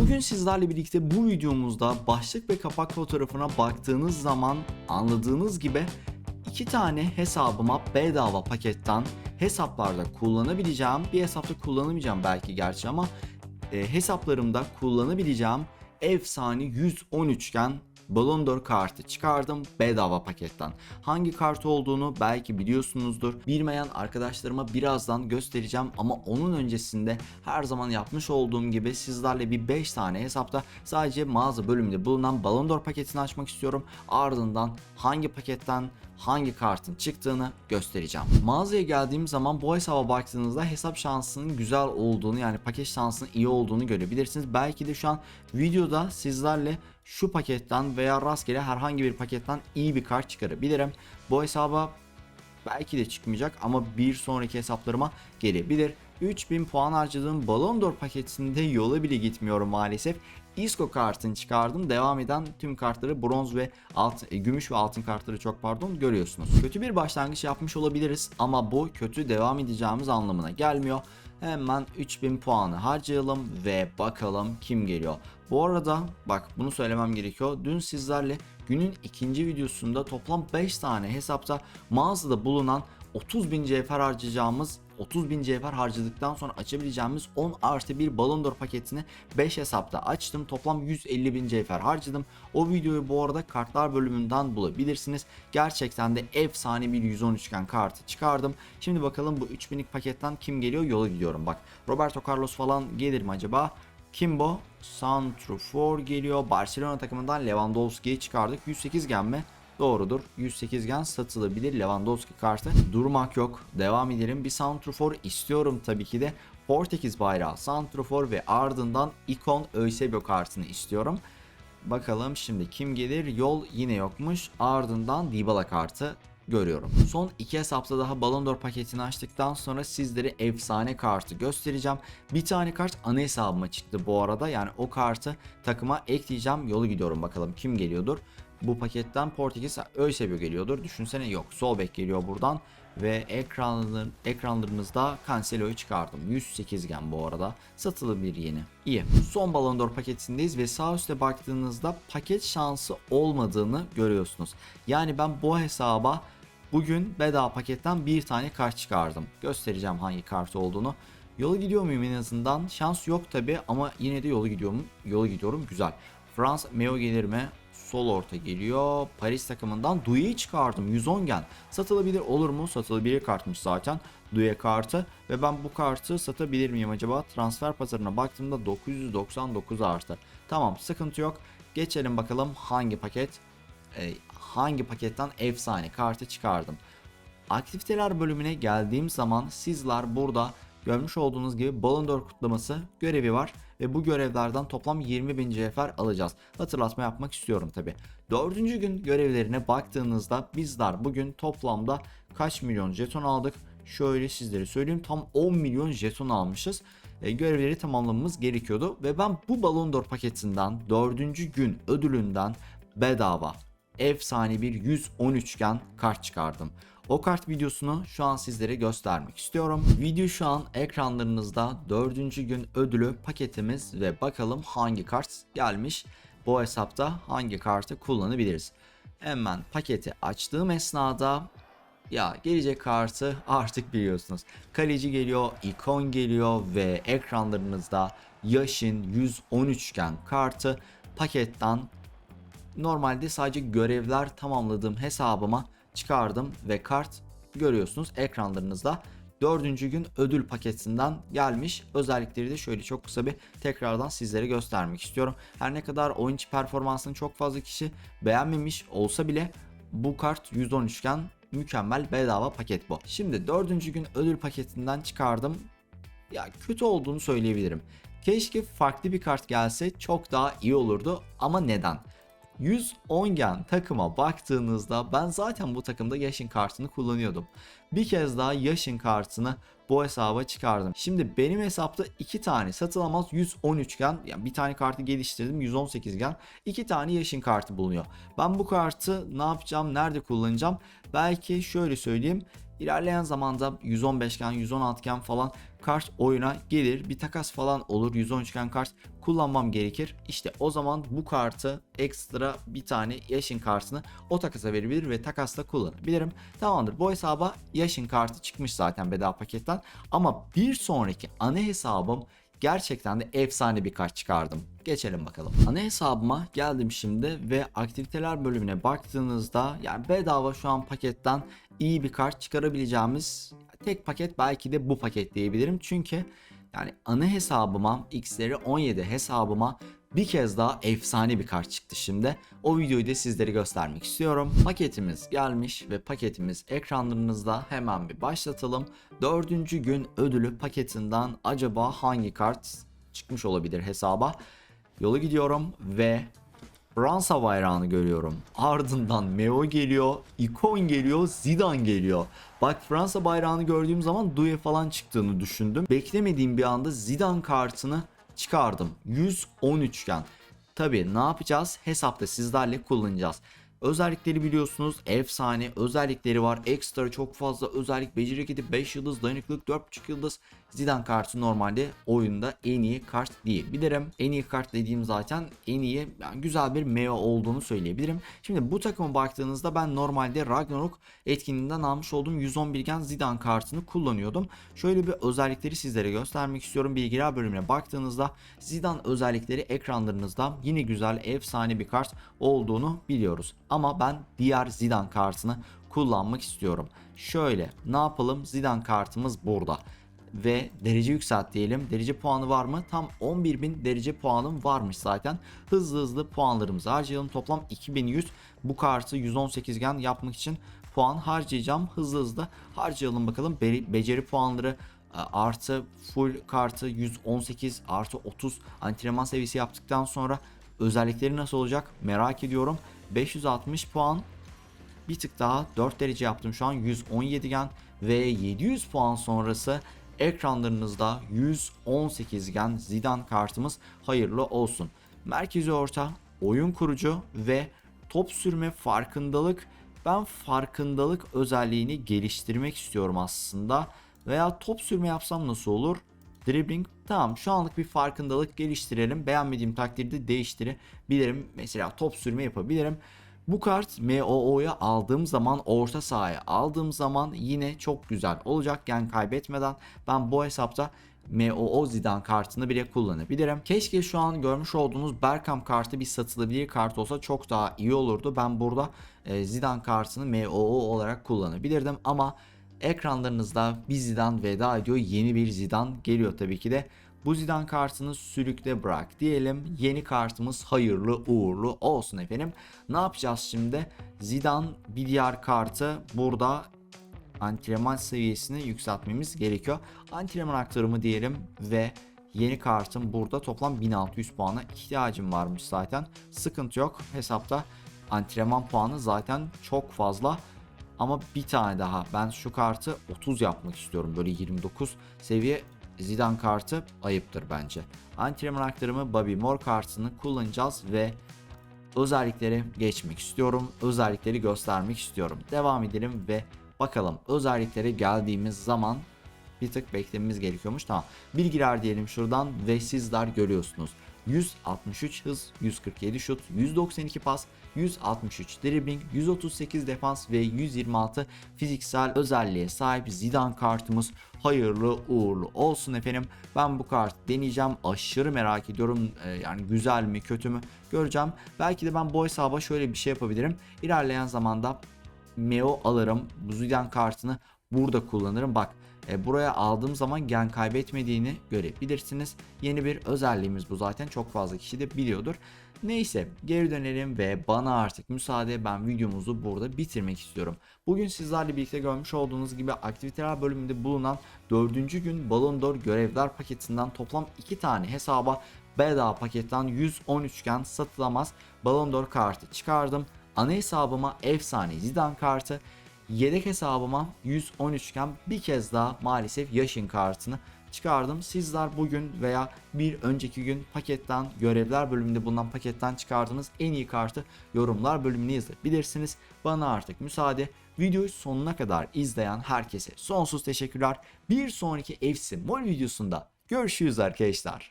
Bugün sizlerle birlikte bu videomuzda başlık ve kapak fotoğrafına baktığınız zaman anladığınız gibi iki tane hesabıma bedava paketten hesaplarda kullanabileceğim, bir hesapta kullanamayacağım belki gerçi ama e, hesaplarımda kullanabileceğim efsane 113 gen Ballon d'Or kartı çıkardım bedava paketten. Hangi kart olduğunu belki biliyorsunuzdur. Bilmeyen arkadaşlarıma birazdan göstereceğim ama onun öncesinde her zaman yapmış olduğum gibi sizlerle bir 5 tane hesapta sadece mağaza bölümünde bulunan Ballon d'Or paketini açmak istiyorum. Ardından hangi paketten hangi kartın çıktığını göstereceğim. Mağazaya geldiğim zaman bu hesaba baktığınızda hesap şansının güzel olduğunu yani paket şansının iyi olduğunu görebilirsiniz. Belki de şu an videoda sizlerle şu paketten veya rastgele herhangi bir paketten iyi bir kart çıkarabilirim. Bu hesaba belki de çıkmayacak ama bir sonraki hesaplarıma gelebilir. 3000 puan harcadığım Ballon d'Or paketinde yola bile gitmiyorum maalesef. Isco kartını çıkardım. Devam eden tüm kartları bronz ve alt, e, gümüş ve altın kartları çok pardon görüyorsunuz. Kötü bir başlangıç yapmış olabiliriz ama bu kötü devam edeceğimiz anlamına gelmiyor. Hemen 3000 puanı harcayalım ve bakalım kim geliyor. Bu arada bak bunu söylemem gerekiyor. Dün sizlerle günün ikinci videosunda toplam 5 tane hesapta mağazada bulunan 30.000 cevher harcayacağımız 30.000 cevher harcadıktan sonra açabileceğimiz 10 artı 1 Ballon d'Or paketini 5 hesapta açtım. Toplam 150.000 cevher harcadım. O videoyu bu arada kartlar bölümünden bulabilirsiniz. Gerçekten de efsane bir 113 gen kartı çıkardım. Şimdi bakalım bu 3000'lik paketten kim geliyor yola gidiyorum. Bak Roberto Carlos falan gelir mi acaba? Kimbo, Santrofor geliyor. Barcelona takımından Lewandowski'yi çıkardık. 108 gen mi? Doğrudur. 108 gen satılabilir Lewandowski kartı. Durmak yok. Devam edelim. Bir Santrofor istiyorum tabii ki de. Portekiz bayrağı Santrofor ve ardından ikon Eusebio kartını istiyorum. Bakalım şimdi kim gelir? Yol yine yokmuş. Ardından Dybala kartı görüyorum. Son iki hesapta daha Ballon d'Or paketini açtıktan sonra sizlere efsane kartı göstereceğim. Bir tane kart ana hesabıma çıktı bu arada. Yani o kartı takıma ekleyeceğim. Yolu gidiyorum bakalım kim geliyordur. Bu paketten Portekiz Eusebio geliyordur. Düşünsene yok. Sol bek geliyor buradan. Ve ekranlar, ekranlarımızda Cancelo'yu çıkardım. 108 gen bu arada. Satılı bir yeni. İyi. Son Ballon d'Or paketindeyiz ve sağ üstte baktığınızda paket şansı olmadığını görüyorsunuz. Yani ben bu hesaba bugün bedava paketten bir tane kart çıkardım. Göstereceğim hangi kart olduğunu. Yola gidiyor muyum en azından? Şans yok tabi ama yine de yolu gidiyorum. Yola gidiyorum. Güzel. Frans Meo gelir mi? Sol orta geliyor. Paris takımından Douye'yi çıkardım. 110 gen. Satılabilir olur mu? Satılabilir kartmış zaten. Douye kartı. Ve ben bu kartı satabilir miyim acaba? Transfer pazarına baktığımda 999 artı. Tamam sıkıntı yok. Geçelim bakalım hangi paket e, hangi paketten efsane kartı çıkardım. Aktiviteler bölümüne geldiğim zaman sizler burada görmüş olduğunuz gibi Ballon d'Or kutlaması görevi var ve bu görevlerden toplam 20.000 cevher alacağız. Hatırlatma yapmak istiyorum tabi. Dördüncü gün görevlerine baktığınızda bizler bugün toplamda kaç milyon jeton aldık? Şöyle sizlere söyleyeyim tam 10 milyon jeton almışız. E, görevleri tamamlamamız gerekiyordu ve ben bu Ballon d'Or paketinden dördüncü gün ödülünden bedava efsane bir 113 gen kart çıkardım. O kart videosunu şu an sizlere göstermek istiyorum. Video şu an ekranlarınızda 4. gün ödülü paketimiz ve bakalım hangi kart gelmiş. Bu hesapta hangi kartı kullanabiliriz. Hemen paketi açtığım esnada ya gelecek kartı artık biliyorsunuz. Kaleci geliyor, ikon geliyor ve ekranlarınızda Yaşın 113 gen kartı paketten normalde sadece görevler tamamladığım hesabıma çıkardım ve kart görüyorsunuz ekranlarınızda. Dördüncü gün ödül paketinden gelmiş. Özellikleri de şöyle çok kısa bir tekrardan sizlere göstermek istiyorum. Her ne kadar oyuncu performansını çok fazla kişi beğenmemiş olsa bile bu kart 113 iken mükemmel bedava paket bu. Şimdi dördüncü gün ödül paketinden çıkardım. Ya kötü olduğunu söyleyebilirim. Keşke farklı bir kart gelse çok daha iyi olurdu ama neden? 110 gen takıma baktığınızda ben zaten bu takımda Yaşın kartını kullanıyordum. Bir kez daha Yaşın kartını bu hesaba çıkardım. Şimdi benim hesapta 2 tane satılamaz 113 gen yani bir tane kartı geliştirdim 118 gen. 2 tane Yaşın kartı bulunuyor. Ben bu kartı ne yapacağım nerede kullanacağım belki şöyle söyleyeyim İlerleyen zamanda 115 gen 116 gen falan kart oyuna gelir. Bir takas falan olur. 113'gen kart kullanmam gerekir. İşte o zaman bu kartı ekstra bir tane yaşın kartını o takasa verebilir ve takasla kullanabilirim. Tamamdır. Bu hesaba yaşın kartı çıkmış zaten bedava paketten. Ama bir sonraki ana hesabım gerçekten de efsane bir kart çıkardım. Geçelim bakalım. Ana hesabıma geldim şimdi ve aktiviteler bölümüne baktığınızda yani bedava şu an paketten iyi bir kart çıkarabileceğimiz tek paket belki de bu paket diyebilirim. Çünkü yani ana hesabıma X'leri 17 hesabıma bir kez daha efsane bir kart çıktı şimdi. O videoyu da sizlere göstermek istiyorum. Paketimiz gelmiş ve paketimiz ekranlarınızda hemen bir başlatalım. Dördüncü gün ödülü paketinden acaba hangi kart çıkmış olabilir hesaba? Yola gidiyorum ve Fransa bayrağını görüyorum. Ardından Meo geliyor, Icon geliyor, Zidane geliyor. Bak Fransa bayrağını gördüğüm zaman Douye falan çıktığını düşündüm. Beklemediğim bir anda Zidane kartını çıkardım. 113 iken. Tabi ne yapacağız? Hesapta sizlerle kullanacağız. Özellikleri biliyorsunuz efsane özellikleri var. Ekstra çok fazla özellik beceri gidip 5 yıldız dayanıklılık 4.5 yıldız. Zidane kartı normalde oyunda en iyi kart diyebilirim. En iyi kart dediğim zaten en iyi yani güzel bir meo olduğunu söyleyebilirim. Şimdi bu takıma baktığınızda ben normalde Ragnarok etkinliğinden almış olduğum 111 gen Zidane kartını kullanıyordum. Şöyle bir özellikleri sizlere göstermek istiyorum. Bilgiler bölümüne baktığınızda Zidane özellikleri ekranlarınızda yine güzel efsane bir kart olduğunu biliyoruz. Ama ben diğer Zidane kartını kullanmak istiyorum. Şöyle ne yapalım Zidane kartımız burada ve derece yükselt diyelim. Derece puanı var mı? Tam 11.000 derece puanım varmış zaten. Hızlı hızlı puanlarımızı harcayalım. Toplam 2100 bu kartı 118 gen yapmak için puan harcayacağım. Hızlı hızlı harcayalım bakalım. Be- beceri puanları e, artı full kartı 118 artı 30 antrenman seviyesi yaptıktan sonra özellikleri nasıl olacak merak ediyorum. 560 puan bir tık daha 4 derece yaptım şu an 117 gen ve 700 puan sonrası ekranlarınızda 118 gen Zidane kartımız hayırlı olsun. Merkezi orta, oyun kurucu ve top sürme farkındalık. Ben farkındalık özelliğini geliştirmek istiyorum aslında. Veya top sürme yapsam nasıl olur? Dribbling tamam şu anlık bir farkındalık geliştirelim. Beğenmediğim takdirde değiştirebilirim. Mesela top sürme yapabilirim. Bu kart MOO'ya aldığım zaman orta sahaya aldığım zaman yine çok güzel olacak. Yani kaybetmeden ben bu hesapta MOO Zidane kartını bile kullanabilirim. Keşke şu an görmüş olduğunuz Bergkamp kartı bir satılabilir kart olsa çok daha iyi olurdu. Ben burada e, Zidane kartını MOO olarak kullanabilirdim ama ekranlarınızda bir Zidane veda ediyor. Yeni bir Zidane geliyor tabii ki de. Bu Zidane kartını sürükle bırak diyelim. Yeni kartımız hayırlı uğurlu olsun efendim. Ne yapacağız şimdi? Zidane diğer kartı burada antrenman seviyesini yükseltmemiz gerekiyor. Antrenman aktarımı diyelim ve yeni kartım burada toplam 1600 puana ihtiyacım varmış zaten. Sıkıntı yok. Hesapta antrenman puanı zaten çok fazla. Ama bir tane daha ben şu kartı 30 yapmak istiyorum. Böyle 29 seviye Zidane kartı ayıptır bence. Antrenman aktarımı Bobby Moore kartını kullanacağız ve özellikleri geçmek istiyorum. Özellikleri göstermek istiyorum. Devam edelim ve bakalım özelliklere geldiğimiz zaman bir tık beklememiz gerekiyormuş. Tamam. Bilgiler diyelim şuradan ve sizler görüyorsunuz. 163 hız, 147 şut, 192 pas, 163 dribbling, 138 defans ve 126 fiziksel özelliğe sahip Zidane kartımız hayırlı uğurlu olsun efendim. Ben bu kart deneyeceğim. Aşırı merak ediyorum. Ee, yani güzel mi kötü mü göreceğim. Belki de ben bu hesaba şöyle bir şey yapabilirim. İlerleyen zamanda Meo alırım. Zidane kartını burada kullanırım. Bak e, buraya aldığım zaman gen kaybetmediğini görebilirsiniz. Yeni bir özelliğimiz bu zaten çok fazla kişi de biliyordur. Neyse geri dönelim ve bana artık müsaade ben videomuzu burada bitirmek istiyorum. Bugün sizlerle birlikte görmüş olduğunuz gibi aktiviteler bölümünde bulunan 4. gün Ballon d'Or görevler paketinden toplam 2 tane hesaba bedava paketten 113 gen satılamaz Ballon d'Or kartı çıkardım. Ana hesabıma efsane Zidane kartı, Yedek hesabıma 113 iken bir kez daha maalesef yaşın kartını çıkardım. Sizler bugün veya bir önceki gün paketten görevler bölümünde bulunan paketten çıkardığınız en iyi kartı yorumlar bölümüne yazabilirsiniz. Bana artık müsaade. Videoyu sonuna kadar izleyen herkese sonsuz teşekkürler. Bir sonraki FC Mol videosunda görüşürüz arkadaşlar.